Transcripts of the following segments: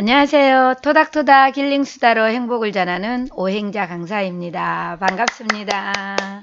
안녕하세요. 토닥토닥 힐링수다로 행복을 전하는 오행자 강사입니다. 반갑습니다.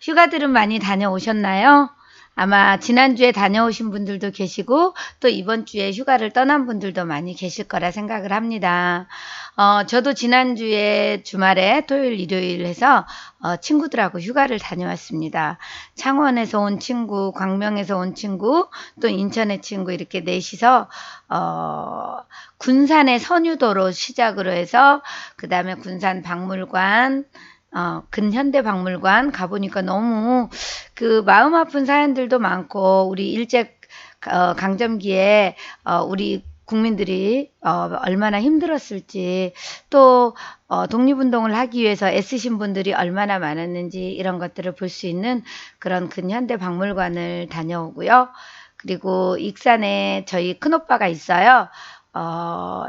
휴가들은 많이 다녀오셨나요? 아마 지난주에 다녀오신 분들도 계시고 또 이번 주에 휴가를 떠난 분들도 많이 계실 거라 생각을 합니다. 어, 저도 지난주에 주말에 토요일, 일요일 해서 어, 친구들하고 휴가를 다녀왔습니다. 창원에서 온 친구, 광명에서 온 친구, 또 인천의 친구 이렇게 넷이서 어, 군산의 선유도로 시작으로 해서 그 다음에 군산 박물관, 어, 근현대 박물관 가보니까 너무 그 마음 아픈 사연들도 많고 우리 일제 어, 강점기에 어, 우리 국민들이 어, 얼마나 힘들었을지 또 어, 독립운동을 하기 위해서 애쓰신 분들이 얼마나 많았는지 이런 것들을 볼 수 있는 그런 근현대 박물관을 다녀오고요. 그리고 익산에 저희 큰오빠가 있어요. 어,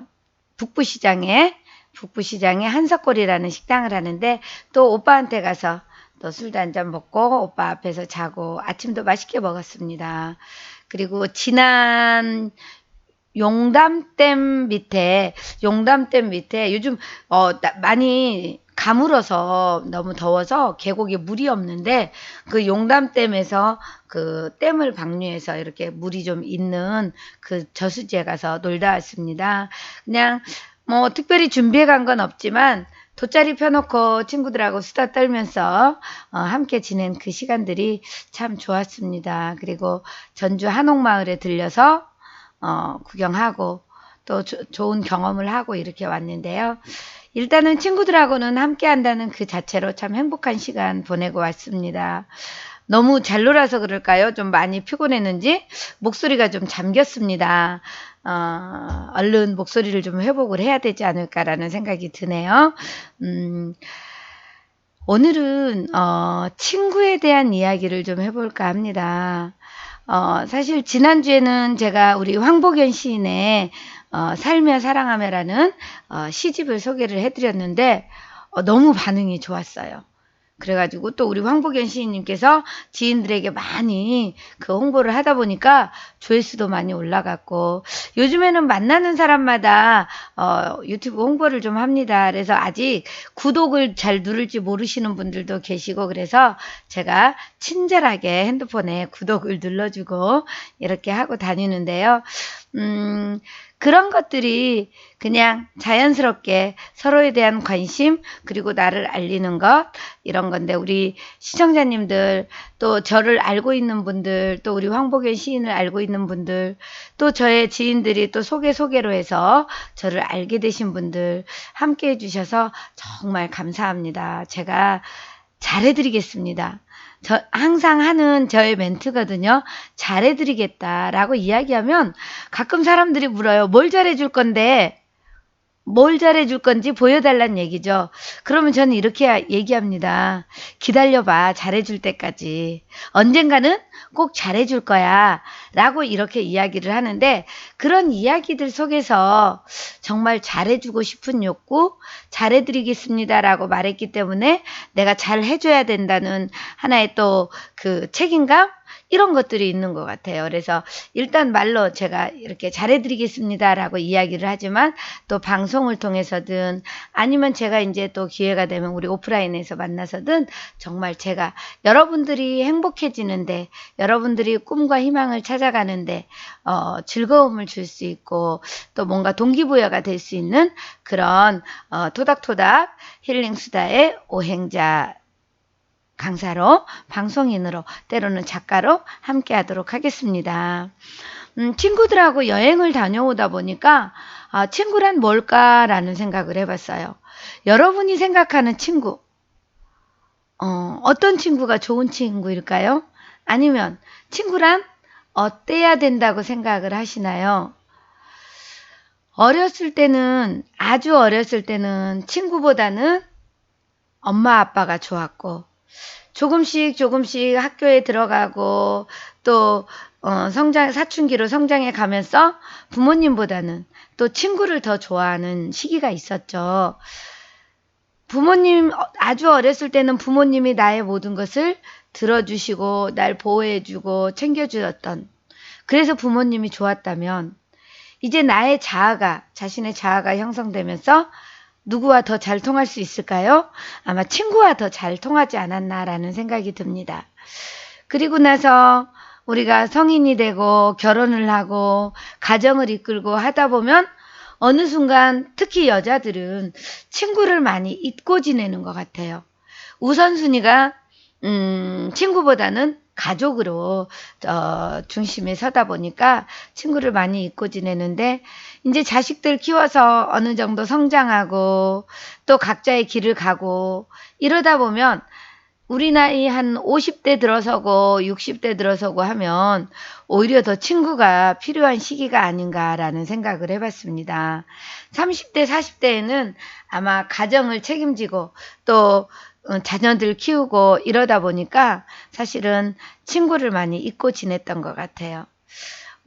북부시장에 북부시장에 한석골이라는 식당을 하는데 또 오빠한테 가서 또 술도 한 잔 먹고 오빠 앞에서 자고 아침도 맛있게 먹었습니다. 그리고 지난 용담댐 밑에 용담댐 밑에 요즘 어 많이 가물어서 너무 더워서 계곡에 물이 없는데 그 용담댐에서 그 댐을 방류해서 이렇게 물이 좀 있는 그 저수지에 가서 놀다 왔습니다. 그냥 뭐 특별히 준비해 간 건 없지만 돗자리 펴놓고 친구들하고 수다 떨면서 어, 함께 지낸 그 시간들이 참 좋았습니다. 그리고 전주 한옥마을에 들려서 어, 구경하고 또 조, 좋은 경험을 하고 이렇게 왔는데요. 일단은 친구들하고는 함께 한다는 그 자체로 참 행복한 시간 보내고 왔습니다. 너무 잘 놀아서 그럴까요? 좀 많이 피곤했는지 목소리가 좀 잠겼습니다. 어, 얼른 목소리를 좀 회복을 해야 되지 않을까라는 생각이 드네요. 음, 오늘은 어, 친구에 대한 이야기를 좀 해볼까 합니다. 어, 사실 지난주에는 제가 우리 황복연 시인의 어, 살며 사랑하며라는 어, 시집을 소개를 해드렸는데 어, 너무 반응이 좋았어요. 그래가지고 또 우리 황보견 시인님께서 지인들에게 많이 그 홍보를 하다 보니까 조회수도 많이 올라갔고 요즘에는 만나는 사람마다 어, 유튜브 홍보를 좀 합니다. 그래서 아직 구독을 잘 누를지 모르시는 분들도 계시고 그래서 제가 친절하게 핸드폰에 구독을 눌러주고 이렇게 하고 다니는데요. 음, 그런 것들이 그냥 자연스럽게 서로에 대한 관심 그리고 나를 알리는 것 이런 건데 우리 시청자님들 또 저를 알고 있는 분들 또 우리 황복연 시인을 알고 있는 분들 또 저의 지인들이 또 소개 소개로 해서 저를 알게 되신 분들 함께 해주셔서 정말 감사합니다. 제가 잘해드리겠습니다. 저 항상 하는 저의 멘트거든요. 잘해드리겠다라고 이야기하면 가끔 사람들이 물어요. 뭘 잘해줄 건데? 뭘 잘해줄 건지 보여달란 얘기죠. 그러면 저는 이렇게 얘기합니다. 기다려봐. 잘해줄 때까지. 언젠가는 꼭 잘해줄 거야. 라고 이렇게 이야기를 하는데 그런 이야기들 속에서 정말 잘해주고 싶은 욕구, 잘해드리겠습니다. 라고 말했기 때문에 내가 잘 해줘야 된다는 하나의 또 그 책임감? 이런 것들이 있는 것 같아요. 그래서 일단 말로 제가 이렇게 잘해드리겠습니다라고 이야기를 하지만 또 방송을 통해서든 아니면 제가 이제 또 기회가 되면 우리 오프라인에서 만나서든 정말 제가 여러분들이 행복해지는데 여러분들이 꿈과 희망을 찾아가는데 어, 즐거움을 줄 수 있고 또 뭔가 동기부여가 될 수 있는 그런 어, 토닥토닥 힐링 수다의 오행자 강사로 방송인으로 때로는 작가로 함께 하도록 하겠습니다. 음, 친구들하고 여행을 다녀오다 보니까 아, 친구란 뭘까라는 생각을 해봤어요. 여러분이 생각하는 친구 어, 어떤 친구가 좋은 친구일까요? 아니면 친구란 어때야 된다고 생각을 하시나요? 어렸을 때는 아주 어렸을 때는 친구보다는 엄마 아빠가 좋았고 조금씩 조금씩 학교에 들어가고 또 어, 성장 사춘기로 성장해 가면서 부모님보다는 또 친구를 더 좋아하는 시기가 있었죠. 부모님 아주 어렸을 때는 부모님이 나의 모든 것을 들어주시고 날 보호해주고 챙겨주었던 그래서 부모님이 좋았다면 이제 나의 자아가, 자신의 자아가 형성되면서 누구와 더 잘 통할 수 있을까요? 아마 친구와 더 잘 통하지 않았나라는 생각이 듭니다. 그리고 나서 우리가 성인이 되고 결혼을 하고 가정을 이끌고 하다 보면 어느 순간 특히 여자들은 친구를 많이 잊고 지내는 것 같아요. 우선순위가 음, 친구보다는 가족으로 어, 중심에 서다 보니까 친구를 많이 잊고 지내는데 이제 자식들 키워서 어느 정도 성장하고 또 각자의 길을 가고 이러다 보면 우리 나이 한 50대 들어서고 60대 들어서고 하면 오히려 더 친구가 필요한 시기가 아닌가라는 생각을 해봤습니다. 30대, 40대에는 아마 가정을 책임지고 또 어, 자녀들 키우고 이러다 보니까 사실은 친구를 많이 잊고 지냈던 것 같아요.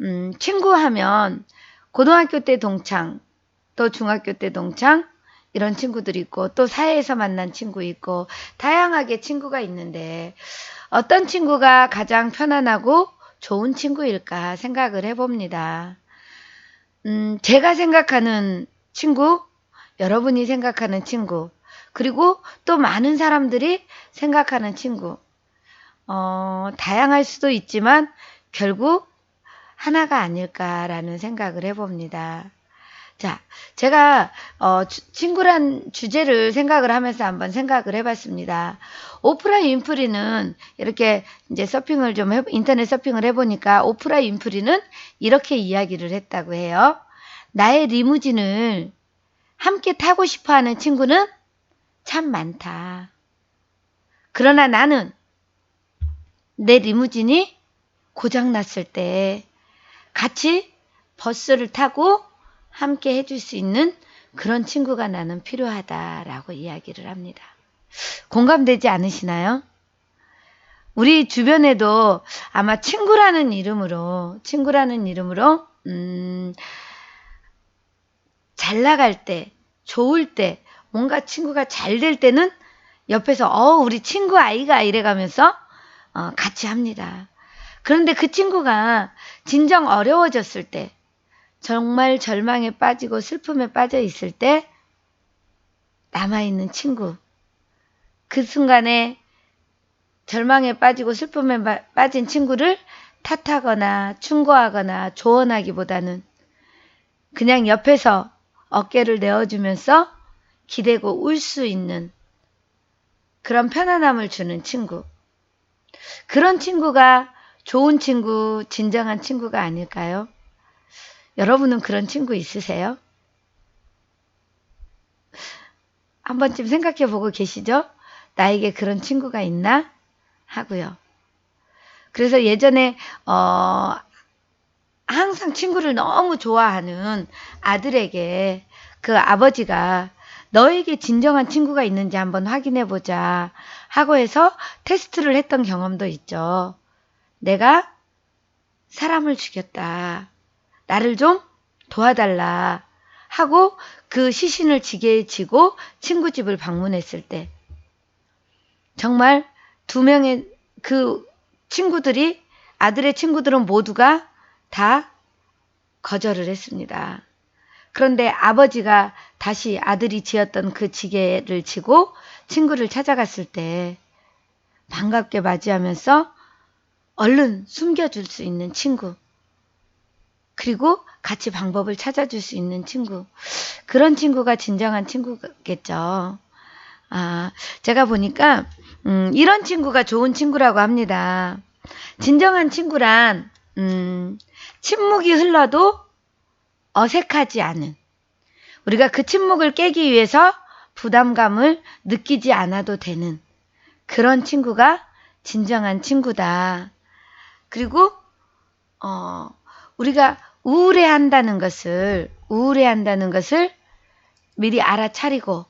음, 친구 하면 고등학교 때 동창, 또 중학교 때 동창, 이런 친구들이 있고 또 사회에서 만난 친구 있고 다양하게 친구가 있는데 어떤 친구가 가장 편안하고 좋은 친구일까 생각을 해봅니다. 음, 제가 생각하는 친구, 여러분이 생각하는 친구, 그리고 또 많은 사람들이 생각하는 친구. 어, 다양할 수도 있지만 결국 하나가 아닐까라는 생각을 해봅니다. 자, 제가 어, 주, 친구란 주제를 생각을 하면서 한번 생각을 해봤습니다. 오프라 인프리는 이렇게 이제 서핑을 좀 해, 인터넷 서핑을 해보니까 오프라 인프리는 이렇게 이야기를 했다고 해요. 나의 리무진을 함께 타고 싶어하는 친구는 참 많다. 그러나 나는 내 리무진이 고장났을 때 같이 버스를 타고 함께 해줄 수 있는 그런 친구가 나는 필요하다라고 이야기를 합니다. 공감되지 않으시나요? 우리 주변에도 아마 친구라는 이름으로, 친구라는 이름으로, 음, 잘 나갈 때, 좋을 때, 뭔가 친구가 잘 될 때는 옆에서, 어, 우리 친구 아이가 이래가면서, 어, 같이 합니다. 그런데 그 친구가 진정 어려워졌을 때, 정말 절망에 빠지고 슬픔에 빠져 있을 때 남아있는 친구. 그 순간에 절망에 빠지고 슬픔에 빠진 친구를 탓하거나 충고하거나 조언하기보다는 그냥 옆에서 어깨를 내어주면서 기대고 울 수 있는 그런 편안함을 주는 친구. 그런 친구가 좋은 친구, 진정한 친구가 아닐까요? 여러분은 그런 친구 있으세요? 한 번쯤 생각해 보고 계시죠? 나에게 그런 친구가 있나? 하고요. 그래서 예전에, 어, 항상 친구를 너무 좋아하는 아들에게 그 아버지가 너에게 진정한 친구가 있는지 한번 확인해 보자 하고 해서 테스트를 했던 경험도 있죠. 내가 사람을 죽였다. 나를 좀 도와달라 하고 그 시신을 지게에 지고 친구 집을 방문했을 때 정말 두 명의 그 친구들이 아들의 친구들은 모두가 다 거절을 했습니다. 그런데 아버지가 다시 아들이 지었던 그 지게를 지고 친구를 찾아갔을 때 반갑게 맞이하면서 얼른 숨겨줄 수 있는 친구. 그리고 같이 방법을 찾아줄 수 있는 친구. 그런 친구가 진정한 친구겠죠. 아, 제가 보니까, 음, 이런 친구가 좋은 친구라고 합니다. 진정한 친구란, 음, 침묵이 흘러도 어색하지 않은, 우리가 그 침묵을 깨기 위해서 부담감을 느끼지 않아도 되는 그런 친구가 진정한 친구다. 그리고, 어, 우리가 우울해 한다는 것을 우울해 한다는 것을 미리 알아차리고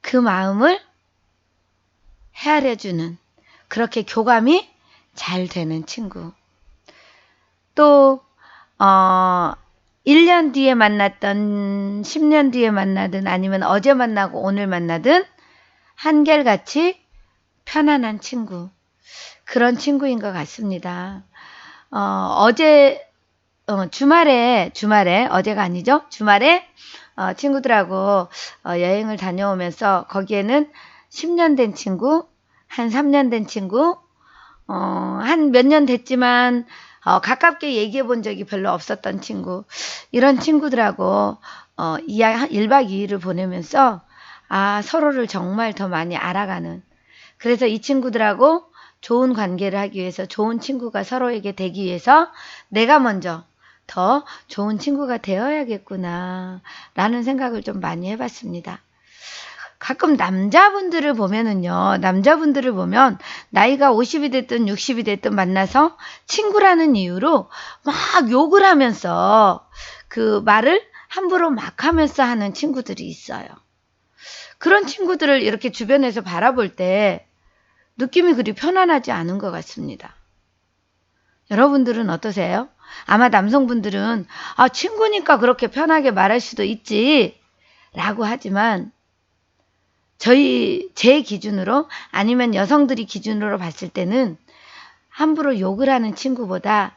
그 마음을 헤아려 주는 그렇게 교감이 잘 되는 친구. 또 어, 1년 뒤에 만났던 10년 뒤에 만나든 아니면 어제 만나고 오늘 만나든 한결같이 편안한 친구. 그런 친구인 것 같습니다. 어, 어제 어, 주말에 주말에 어제가 아니죠? 주말에 어, 친구들하고 어, 여행을 다녀오면서 거기에는 10년 된 친구, 한 3년 된 친구, 어, 한 몇 년 됐지만 어, 가깝게 얘기해 본 적이 별로 없었던 친구, 이런 친구들하고 어, 이야 1박 2일을 보내면서 아, 서로를 정말 더 많이 알아가는 그래서 이 친구들하고 좋은 관계를 하기 위해서 좋은 친구가 서로에게 되기 위해서 내가 먼저 더 좋은 친구가 되어야겠구나 라는 생각을 좀 많이 해봤습니다. 가끔 남자분들을 보면은요, 남자분들을 보면 나이가 50이 됐든 60이 됐든 만나서 친구라는 이유로 막 욕을 하면서 그 말을 함부로 막 하면서 하는 친구들이 있어요. 그런 친구들을 이렇게 주변에서 바라볼 때 느낌이 그리 편안하지 않은 것 같습니다. 여러분들은 어떠세요? 아마 남성분들은 아, 친구니까 그렇게 편하게 말할 수도 있지 라고 하지만 저희 제 기준으로 아니면 여성들이 기준으로 봤을 때는 함부로 욕을 하는 친구보다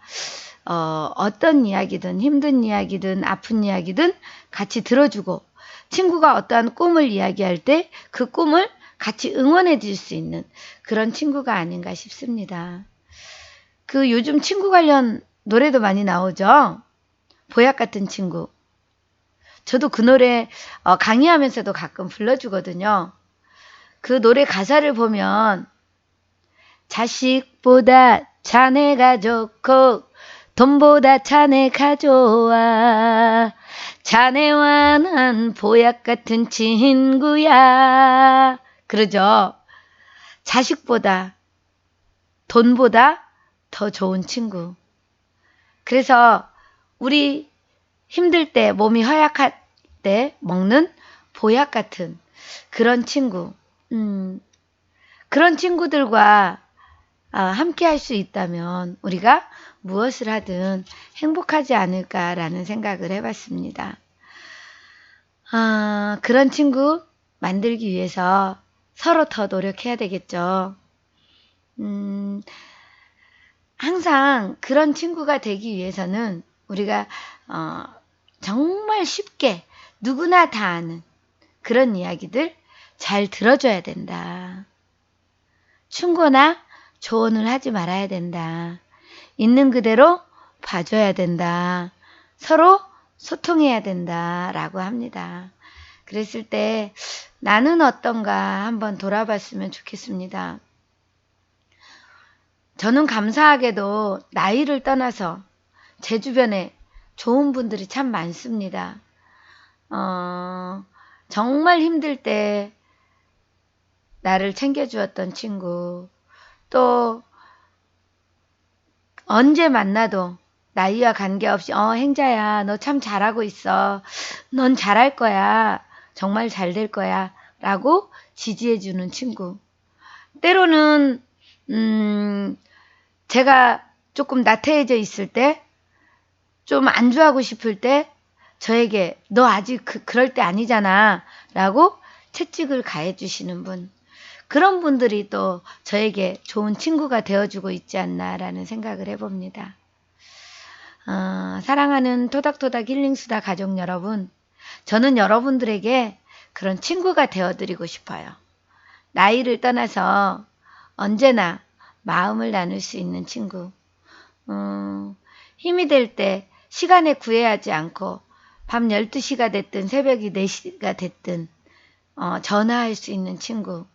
어, 어떤 이야기든 힘든 이야기든 아픈 이야기든 같이 들어주고 친구가 어떠한 꿈을 이야기할 때 그 꿈을 같이 응원해 줄 수 있는 그런 친구가 아닌가 싶습니다. 그 요즘 친구 관련 노래도 많이 나오죠. 보약 같은 친구. 저도 그 노래 어, 강의하면서도 가끔 불러주거든요. 그 노래 가사를 보면 자식보다 자네가 좋고 돈보다 자네가 좋아 자네와 난 보약 같은 친구야 그러죠. 자식보다 돈보다 더 좋은 친구. 그래서 우리 힘들 때 몸이 허약할 때 먹는 보약 같은 그런 친구. 음, 그런 친구들과 아, 함께 할 수 있다면 우리가 무엇을 하든 행복하지 않을까라는 생각을 해봤습니다. 아, 그런 친구 만들기 위해서 서로 더 노력해야 되겠죠. 음, 항상 그런 친구가 되기 위해서는 우리가 어, 정말 쉽게 누구나 다 아는 그런 이야기들 잘 들어줘야 된다. 충고나 조언을 하지 말아야 된다. 있는 그대로 봐줘야 된다. 서로 소통해야 된다. 라고 합니다. 그랬을 때 나는 어떤가 한번 돌아봤으면 좋겠습니다. 저는 감사하게도 나이를 떠나서 제 주변에 좋은 분들이 참 많습니다. 어, 정말 힘들 때 나를 챙겨주었던 친구, 또 언제 만나도 나이와 관계없이 어 행자야 너 참 잘하고 있어. 넌 잘할 거야. 정말 잘 될 거야. 라고 지지해주는 친구. 때로는 음 제가 조금 나태해져 있을 때 좀 안주하고 싶을 때 저에게 너 아직 그, 그럴 때 아니잖아 라고 채찍을 가해 주시는 분 그런 분들이 또 저에게 좋은 친구가 되어주고 있지 않나라는 생각을 해봅니다. 어, 사랑하는 토닥토닥 힐링수다 가족 여러분, 저는 여러분들에게 그런 친구가 되어드리고 싶어요. 나이를 떠나서 언제나 마음을 나눌 수 있는 친구. 음, 힘이 될 때 시간에 구애하지 않고 밤 12시가 됐든 새벽이 4시가 됐든 어, 전화할 수 있는 친구.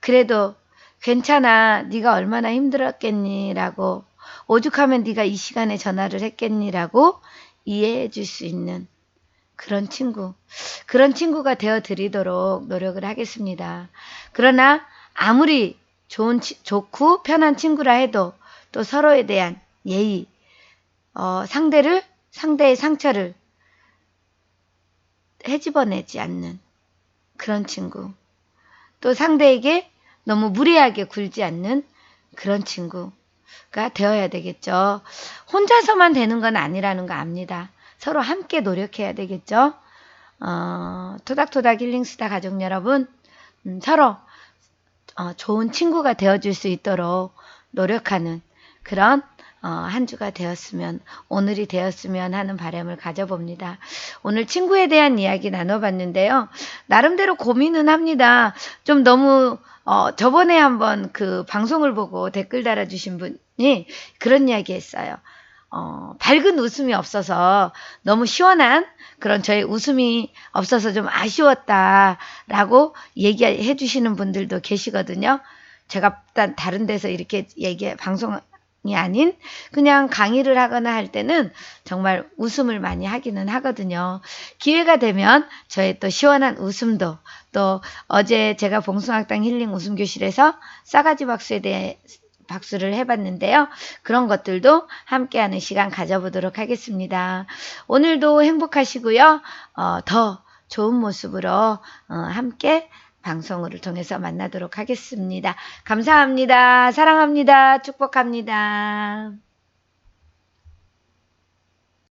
그래도 괜찮아. 네가 얼마나 힘들었겠니? 라고 오죽하면 네가 이 시간에 전화를 했겠니? 라고 이해해 줄 수 있는 그런 친구. 그런 친구가 되어 드리도록 노력을 하겠습니다. 그러나 아무리 좋은, 좋고 편한 친구라 해도 또 서로에 대한 예의, 어, 상대를, 상대의 상처를 헤집어내지 않는 그런 친구. 또 상대에게 너무 무리하게 굴지 않는 그런 친구가 되어야 되겠죠. 혼자서만 되는 건 아니라는 거 압니다. 서로 함께 노력해야 되겠죠. 어, 토닥토닥 힐링스타 가족 여러분, 음, 서로 어, 좋은 친구가 되어줄 수 있도록 노력하는 그런 어, 한 주가 되었으면 오늘이 되었으면 하는 바람을 가져봅니다. 오늘 친구에 대한 이야기 나눠봤는데요. 나름대로 고민은 합니다. 좀 너무 어, 저번에 한번 그 방송을 보고 댓글 달아주신 분이 그런 이야기 했어요. 어, 밝은 웃음이 없어서 너무 시원한 그런 저의 웃음이 없어서 좀 아쉬웠다라고 얘기해 주시는 분들도 계시거든요. 제가 다른 데서 이렇게 얘기 방송 이 아닌 그냥 강의를 하거나 할 때는 정말 웃음을 많이 하기는 하거든요. 기회가 되면 저의 또 시원한 웃음도 또 어제 제가 봉숭학당 힐링 웃음 교실에서 싸가지 박수에 대해 박수를 해봤는데요. 그런 것들도 함께하는 시간 가져보도록 하겠습니다. 오늘도 행복하시고요. 어, 더 좋은 모습으로 어, 함께 방송을 통해서 만나도록 하겠습니다. 감사합니다. 사랑합니다. 축복합니다.